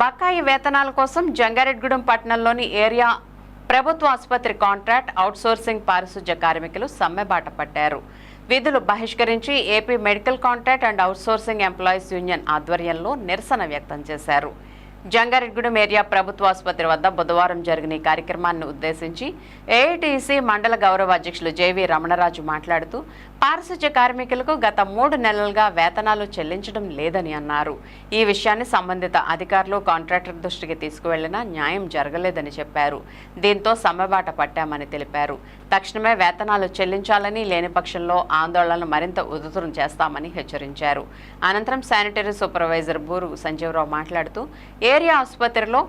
బకాయి వేతనాల కోసం జంగారెడ్గూడెం పట్టణంలోని ఏరియా ప్రభుత్వ ఆసుపత్రి కాంట్రాక్ట్ అవుట్సోర్సింగ్ పారిశుధ్య కార్మికులు సమ్మెబాట పట్టారు. విధులు బహిష్కరించి AP medical contract and outsourcing employees union ఆధ్వర్యంలో నిరసన వ్యక్తం చేశారు. జంగారెడ్గూడెం ఏరియా ప్రభుత్వ ఆసుపత్రి వద్ద బుధవారం జరిగిన ఈ కార్యక్రమాన్ని ఉద్దేశించి ఏఐటీసీ మండల గౌరవ అధ్యక్షులు జేవి రమణరాజు మాట్లాడుతూ పారిశుధ్య కార్మికులకు గత మూడు నెలలుగా వేతనాలు చెల్లించడం లేదని అన్నారు. ఈ విషయాన్ని సంబంధిత అధికారులు కాంట్రాక్టర్ దృష్టికి తీసుకువెళ్ళినా న్యాయం జరగలేదని చెప్పారు. దీంతో సమ్మెబాట పట్టామని తెలిపారు. తక్షణమే వేతనాలు చెల్లించాలని లేని పక్షంలో ఆందోళనలు మరింత ఉధృతం చేస్తామని హెచ్చరించారు. అనంతరం శానిటరీ సూపర్వైజర్ బూరు సంజీవరావు మాట్లాడుతూ ఏరియా ఆసుపత్రిలో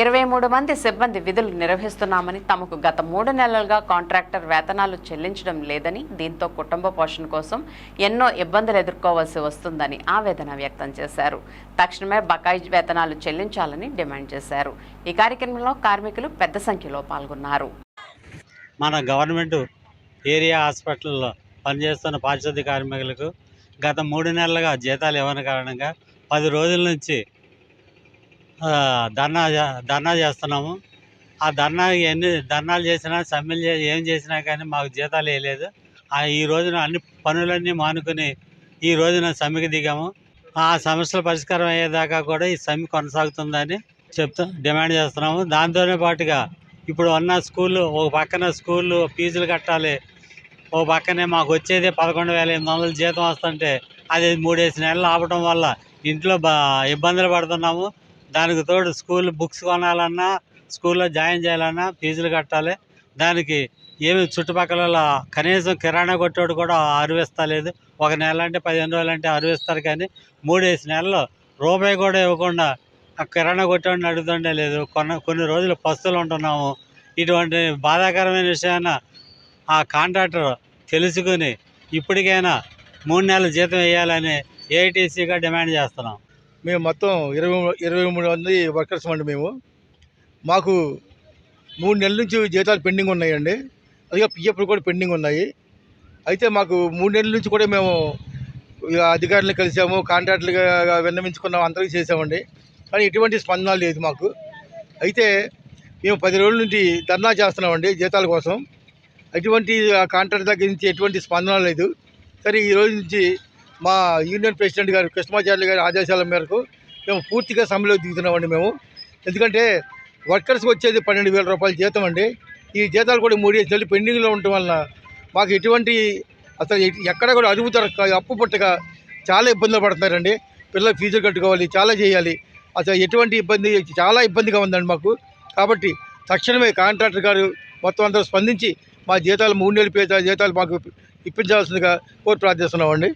ఇరవై మూడు మంది సిబ్బంది విధులు నిర్వహిస్తున్నామని తమకు గత మూడు నెలలుగా కాంట్రాక్టర్ వేతనాలు చెల్లించడం లేదని దీంతో కుటుంబ పోషణ కోసం ఎన్నో ఇబ్బందులు ఎదుర్కోవాల్సి వస్తుందని ఆవేదన వ్యక్తం చేశారు. తక్షణమే బకాయి వేతనాలు చెల్లించాలని డిమాండ్ చేశారు. ఈ కార్యక్రమంలో కార్మికులు పెద్ద సంఖ్యలో పాల్గొన్నారు. మన గవర్నమెంట్ ఏరియా హాస్పిటల్లో పనిచేస్తున్న పారిశుద్ధ్య కార్మికులకు గత మూడు నెలలుగా జీతాలు ఇవ్వని కారణంగా పది రోజుల నుంచి ధర్నా ధర్నా చేస్తున్నాము. ఆ ధర్నా ఎన్ని ధర్నాలు చేసినా సమ్మెలు చే ఏం చేసినా కానీ మాకు జీతాలు వేయలేదు ఆ ఈ రోజున అన్ని పనులన్నీ మానుకొని ఈ రోజున సమ్మెకి దిగాము. ఆ సమస్యల పరిష్కారం అయ్యేదాకా కూడా ఈ సమ్మె కొనసాగుతుందని చెప్తా డిమాండ్ చేస్తున్నాము. దాంతోనే పాటుగా ఇప్పుడు ఉన్న స్కూళ్ళు ఒక పక్కన స్కూళ్ళు ఫీజులు కట్టాలి. ఓ పక్కనే మాకు వచ్చేది పదకొండు వేల ఎనిమిది వందలు జీతం వస్తుంటే అది మూడేసి నెలలు ఆపడం వల్ల ఇంట్లో బా ఇబ్బందులు పడుతున్నాము. దానికి తోడు స్కూల్ బుక్స్ కొనాలన్నా స్కూల్లో జాయిన్ చేయాలన్నా ఫీజులు కట్టాలి. దానికి ఏమి చుట్టుపక్కల కనీసం కిరాణా కొట్టేవాడు కూడా అరువిస్తలేదు ఒక నెల అంటే పదిహేను రోజులు అంటే అరువిస్తారు కానీ మూడేసి నెలలు రూపాయి కూడా ఇవ్వకుండా కిరాణా కొట్టేవాడిని అడుగుతుండే లేదు. కొన్న కొన్ని రోజులు పస్తులు ఉంటున్నాము. ఇటువంటి బాధాకరమైన విషయాన్ని ఆ కాంట్రాక్టర్ తెలుసుకుని ఇప్పటికైనా మూడు నెలల జీతం వేయాలని ఏఐటీసీగా డిమాండ్ చేస్తున్నాం. మేము మొత్తం ఇరవై ఇరవై మూడు మంది వర్కర్స్ అండి మేము. మాకు మూడు నెలల నుంచి జీతాలు పెండింగ్ ఉన్నాయండి. అదిగా పిఎఫ్లు కూడా పెండింగ్ ఉన్నాయి. అయితే మాకు మూడు నెలల నుంచి కూడా మేము అధికారులను కలిసాము కాంట్రాక్టులుగా విన్నవించుకున్నాము అందరికీ చేసామండి. కానీ ఎటువంటి స్పందన లేదు మాకు. అయితే మేము పది రోజుల నుంచి ధర్నా చేస్తున్నామండి జీతాల కోసం. ఎటువంటి కాంట్రాక్ట్ దగ్గర నుంచి ఎటువంటి స్పందన లేదు. సరే ఈ రోజు నుంచి మా యూనియన్ ప్రెసిడెంట్ గారు కృష్ణమాచార్యులు గారి ఆదేశాల మేరకు మేము పూర్తిగా సమ్మెలో దిగుతున్నామండి మేము. ఎందుకంటే వర్కర్స్కి వచ్చేది పన్నెండు వేల రూపాయల జీతం అండి. ఈ జీతాలు కూడా మూడేసి నెలలు పెండింగ్లో ఉండటం వలన మాకు ఎటువంటి అసలు ఎక్కడ కూడా అదుపు దొరక అప్పు పుట్టక చాలా ఇబ్బందులు పడుతున్నారండి. పిల్లలు ఫీజులు కట్టుకోవాలి చాలా చేయాలి. అసలు ఎటువంటి ఇబ్బంది చాలా ఇబ్బందిగా ఉందండి మాకు. కాబట్టి తక్షణమే కాంట్రాక్టర్ గారు మొత్తం అందరూ స్పందించి మా జీతాలు మూడు నెలలు పేద జీతాలు మాకు ఇప్పించాల్సిందిగా కోరి ప్రార్థిస్తున్నామండి.